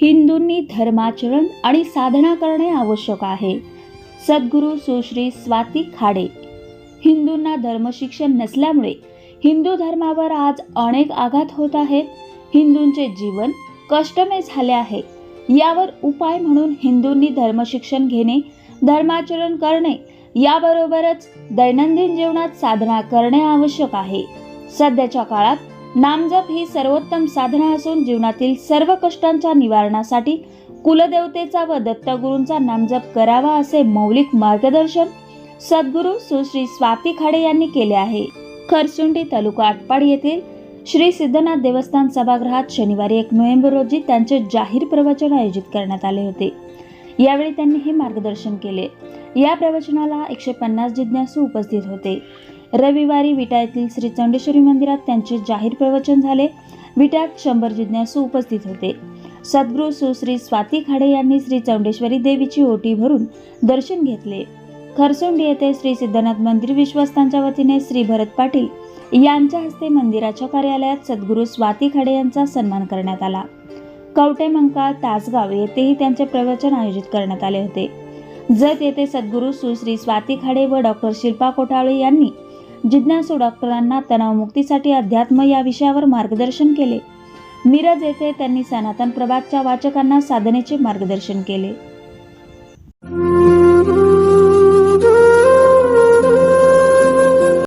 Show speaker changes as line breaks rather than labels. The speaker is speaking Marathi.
हिंदूंनी धर्माचरण आणि साधना करणे आवश्यक आहे. सद्गुरू सुश्री स्वाती खाडे. हिंदूंना धर्मशिक्षण नसल्यामुळे हिंदू धर्मावर आज अनेक आघात होत आहेत. हिंदूंचे जीवन कष्टमय झाले आहे. यावर उपाय म्हणून हिंदूंनी धर्मशिक्षण घेणे धर्माचरण करणे याबरोबरच दैनंदिन जीवनात साधना करणे आवश्यक आहे. सध्याच्या काळात नामजप ही सर्वोत्तम साधना असून जीवनातील सर्व कष्टांच्या निवारणासाठी कुलदेवतेचा व दत्तगुरूंचा नामजप करावा असे मौलिक मार्गदर्शन सद्गुरू सुश्री स्वाती खाडे यांनी केले आहे. खरसुंडी तालुका आटपाड येथील श्री सिद्धनाथ देवस्थान सभागृहात शनिवारी एक नोव्हेंबर रोजी त्यांचे जाहीर प्रवचन आयोजित करण्यात आले होते. यावेळी त्यांनी हे मार्गदर्शन केले. या प्रवचनाला एकशे पन्नास जिज्ञासू उपस्थित होते. रविवारी विटा येथील श्री चंडेश्वरी मंदिरात त्यांचे जाहीर प्रवचन झाले. विटात शंभर जिज्ञासू उपस्थित होते. सद्गुरू सुश्री स्वाती खाडे यांनी श्री चौंडेश्वरी देवीची ओटी भरून दर्शन घेतले. खरसोंडी येथे श्री सिद्धनाथ मंदिर विश्वस्तांच्या वतीने श्री भरत पाटील यांच्या हस्ते मंदिराच्या कार्यालयात सद्गुरू स्वाती खाडे यांचा सन्मान करण्यात आला. कवटेमंकाळ तासगाव येथेही त्यांचे प्रवचन आयोजित करण्यात आले होते. जत येथे सद्गुरू सुश्री स्वाती खाडे व डॉक्टर शिल्पा कोठाळे यांनी जिज्ञासू डॉक्टरांना तणावमुक्तीसाठी अध्यात्म या विषयावर मार्गदर्शन केले. मिरज येथे त्यांनी सनातन प्रभातच्या वाचकांना साधनेचे मार्गदर्शन केले.